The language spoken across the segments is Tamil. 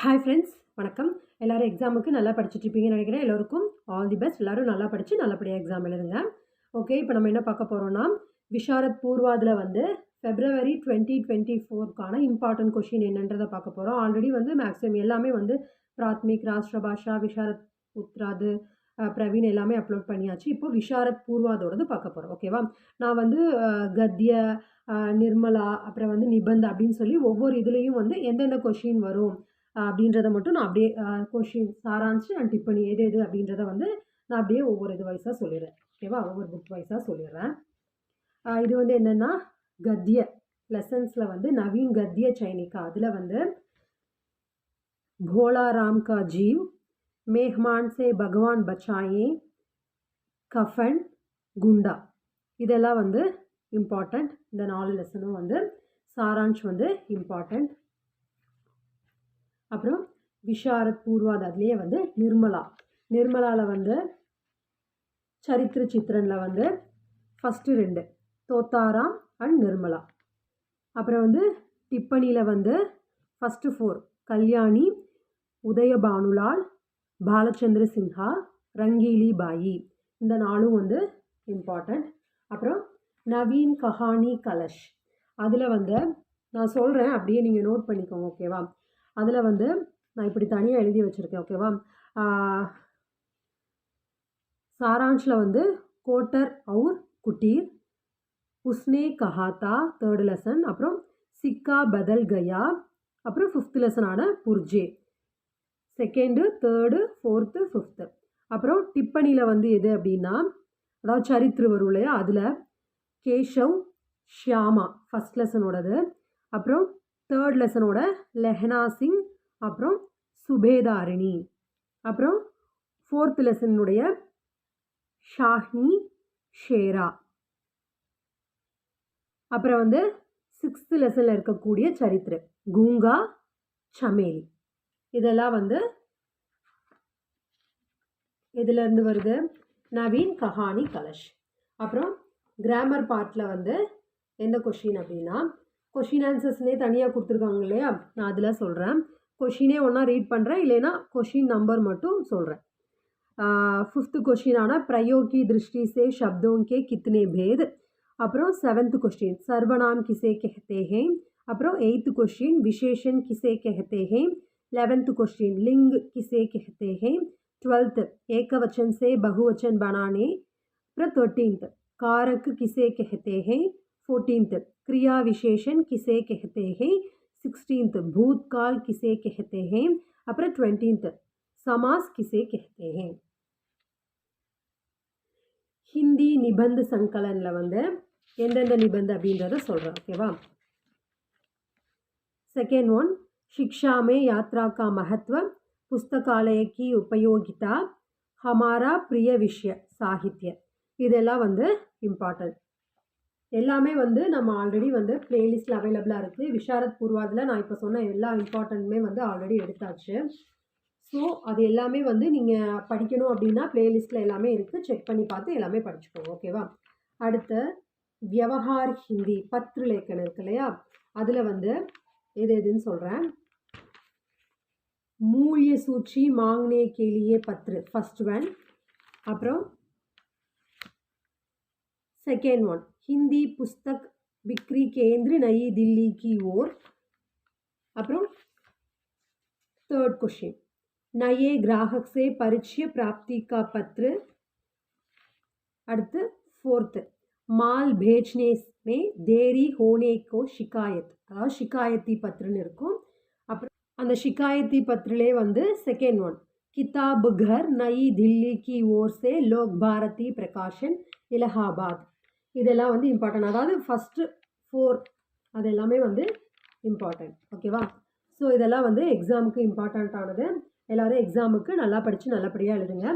ஹாய் ஃப்ரெண்ட்ஸ் வணக்கம். எல்லோரும் எக்ஸாமுக்கு நல்லா படிச்சுட்ருப்பீங்கன்னு நினைக்கிறேன். எல்லோருக்கும் ஆல் தி பெஸ்ட் எல்லோரும் நல்லா படித்து நல்லபடியாக எக்ஸாம் எழுதுங்க. ஓகே இப்போ நம்ம என்ன பார்க்க போகிறோம்னா விஷாரத் பூர்வாதில் வந்து ஃபெப்ரவரி டுவெண்ட்டி டுவெண்ட்டி ஃபோர்க்கான இம்பார்ட்டன்ட் கொஷின் என்னன்றதை பார்க்க போகிறோம் ஆல்ரெடி வந்து மேக்ஸிமம் எல்லாமே வந்து பிராத்மிக் ராஷ்டிர பாஷா விஷாரத் உத்ராது பிரவீன் எல்லாமே அப்லோட் பண்ணியாச்சு. இப்போ விஷாரத் பூர்வாதோடது பார்க்க போகிறோம் ஓகேவா நான் வந்து கத்திய நிர்மலா அப்புறம் வந்து நிபந்த அப்படின்னு சொல்லி ஒவ்வொரு இதுலேயும் வந்து எந்தெந்த கொஷின் வரும்? அப்படின்றத மட்டும் நான் அப்படியே கொஷின் சாராஞ்சு அண்ட் டிப்பணி எது எது அப்படின்றத வந்து நான் அப்படியே ஒவ்வொரு இது வைஸாக சொல்லிடுறேன். ஓகேவா ஒவ்வொரு புக் வைஸாக சொல்லிடுறேன். இது வந்து என்னென்னா கத்திய லெசன்ஸில் வந்து நவீன் கத்திய சைனிக்கா அதில் வந்து भोला राम का जीव मेहमान से भगवान बचाएं கஃபன் குண்டா. இதெல்லாம் வந்து இம்பார்ட்டண்ட் இந்த நாலு லெசனும் வந்து சாரான்ஷ் வந்து இம்பார்ட்டண்ட் அப்புறம் விஷாரத் பூர்வாத் அதுலேயே வந்து நிர்மலா. நிர்மலாவில் வந்து சரித்திர சித்திரனில் வந்து ஃபஸ்ட்டு ரெண்டு தோத்தாராம் அண்ட் நிர்மலா. அப்புறம் வந்து டிப்பணியில் வந்து ஃபஸ்ட்டு ஃபோர் கல்யாணி உதயபானுலால் பாலச்சந்திர சின்ஹா ரங்கீலி பாயி இந்த நாளும் வந்து இம்பார்ட்டண்ட் அப்புறம் நவீன் கஹானி கலஷ். அதில் வந்து நான் சொல்கிறேன் அப்படியே நீங்கள் நோட் பண்ணிக்கோங்க ஓகேவா அதில் வந்து நான் இப்படி தனியாக எழுதி வச்சுருக்கேன் ஓகேவா சாராஞ்சில் வந்து கோட்டர் அவுர் குட்டீர் உஸ்னே கஹாத்தா தேர்ட் லெசன் அப்புறம் சிக்கா பதல் கயா அப்புறம் ஃபிஃப்த் லெசனான புர்ஜே. செகண்டு தேர்டு ஃபோர்த்து ஃபிஃப்த்து அப்புறம் டிப்பணியில் வந்து எது அப்படின்னா அதாவது சரித்திரு வரும் இல்லையா? அதில் கேஷவ் ஷியாமா ஃபஸ்ட் லெசனோடது அப்புறம் தேர்ட் லெசனோட லெஹனா சிங் அப்புறம் சுபேதாரிணி அப்புறம் ஃபோர்த் லெசனுடைய ஷாஹ்னி ஷேரா அப்புறம் வந்து சிக்ஸ்த்து லெசனில் இருக்கக்கூடிய சரித்திர கூங்கா சமேலி இதெல்லாம் வந்து இதிலேருந்து வருது? நவீன் கஹானி கலஷ். அப்புறம் கிராமர் பார்ட்டில் வந்து எந்த கொஷின் அப்படின்னா கொஷின் ஆன்சர்ஸ்னே தனியாக கொடுத்துருக்காங்க இல்லையா? நான் அதில் சொல்கிறேன் கொஷினே ஒன்றா ரீட் பண்ணுறேன் இல்லைன்னா கொஷின் நம்பர் மட்டும் சொல்கிறேன் ஃபிஃப்த்து கொஷினான பிரயோகி திருஷ்டி சே शब्दों के कितने भेद அப்புறம் செவன்த்து கொஸ்டின் சர்வநாம் கிசே கெஹத்தே ஹே அப்புறம் எயித்து கொஷின் விசேஷன் கிசே கெஹத்தே ஹே லெவன்த் கொஸ்டின் லிங் கிசே கெஹத்தே ஹே டுவெல்த் ஏகவச்சன் சே பகுவச்சன் பனானே. அப்புறம் தேர்ட்டீன்த் காரக்கு கிசே கெஹத்தே फोर्टींथ क्रिया विशेषण किसे कहते हैं सिक्सटींथ भूतकाल किसे कहते हैं அப்புறம் டுவெண்ட்டீன்த் समास किसे कहते हैं ஹிந்தி நிபந்த சங்கலனில் வந்து எந்தெந்த நிபந்த அப்படின்றத சொல்கிறேன் ஓகேவா सेकेंड वन शिक्षा में यात्रा का महत्व पुस्तकालय की उपयोगिता हमारा प्रिय விஷய சாகித்ய இதெல்லாம் வந்து இம்பார்ட்டன்ட் எல்லாமே வந்து நம்ம ஆல்ரெடி வந்து பிளேலிஸ்ட்டில் அவைலபிளாக இருக்குது விஷாரத் பூர்வாதில் நான் இப்போ சொன்ன எல்லா இம்பார்ட்டன்ட்டுமே வந்து ஆல்ரெடி எடுத்தாச்சு. ஸோ அது எல்லாமே வந்து நீங்கள் படிக்கணும் அப்படின்னா பிளேலிஸ்ட்டில் எல்லாமே இருக்குது செக் பண்ணி பார்த்து எல்லாமே படிச்சுக்கோங்க ஓகேவா அடுத்த வியவஹார் ஹிந்தி பத்ரு லேக்கன் இருக்கு இல்லையா? அதில் வந்து எது எதுன்னு சொல்கிறேன் மூலிய சூழ்ச்சி மாங்னே கேலியே பத்ரு ஃபஸ்ட் ஒன் அப்புறம் செகண்ட் ஒன் ஹிந்தி புஸ்தக் बिक्री केंद्र நயி दिल्ली की ओर அப்புறம் தேர்ட் கொஷின் நயே கிராஹக் சே பரிச்சய பிராப்தி கா பத்ரு அடுத்து ஃபோர்த்து மால் பேஜ்னேஸ் மே தேரி ஹோனே கோ ஷிகாயத் அதாவது ஷிகாயத்தி பத்ருன்னு இருக்கும் அப்புறம் அந்த ஷிகாயத்தி பத்ரிலே வந்து செகண்ட் ஒன் கிதாபு கர் நயி தில்லி கி ஓர் லோக் பாரதி பிரகாஷன் இலஹாபாத் இதெல்லாம் வந்து இம்பார்ட்டன்ட் அதாவது ஃபஸ்ட்டு ஃபோர் அது எல்லாமே வந்து இம்பார்ட்டன்ட் ஓகேவா ஸோ இதெல்லாம் வந்து எக்ஸாமுக்கு இம்பார்ட்டண்ட்டானது எல்லோரும் எக்ஸாமுக்கு நல்லா படித்து நல்லபடியாக எழுதுங்க.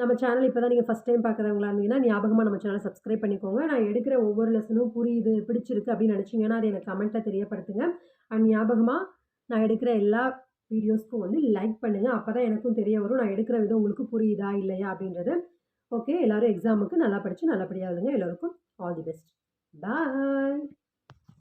நம்ம சேனல் இப்போ தான் நீங்கள் ஃபஸ்ட் டைம் பார்க்குறவங்களா இருந்தீங்கன்னா ஞாபகமாக நம்ம சேனலை சப்ஸ்கிரைப் பண்ணிக்கோங்க. நான் எடுக்கிற ஒவ்வொரு லெசனும் புரியுது பிடிச்சிருக்கு அப்படின்னு நினச்சிங்கன்னா அதை எனக்கு கமெண்ட்டில் தெரியப்படுத்துங்க. அண்ட் ஞாபகமாக நான் எடுக்கிற எல்லா வீடியோஸ்க்கும் வந்து லைக் பண்ணுங்கள் அப்போ தான் எனக்கும் தெரிய வரும். நான் எடுக்கிற விதம் உங்களுக்கு புரியுதா இல்லையா அப்படின்றது. ஓகே எல்லோரும் எக்ஸாமுக்கு நல்லா படித்து நல்லபடியாக எழுதுங்க எல்லோருக்கும் ஆல் தி பெஸ்ட் பாய்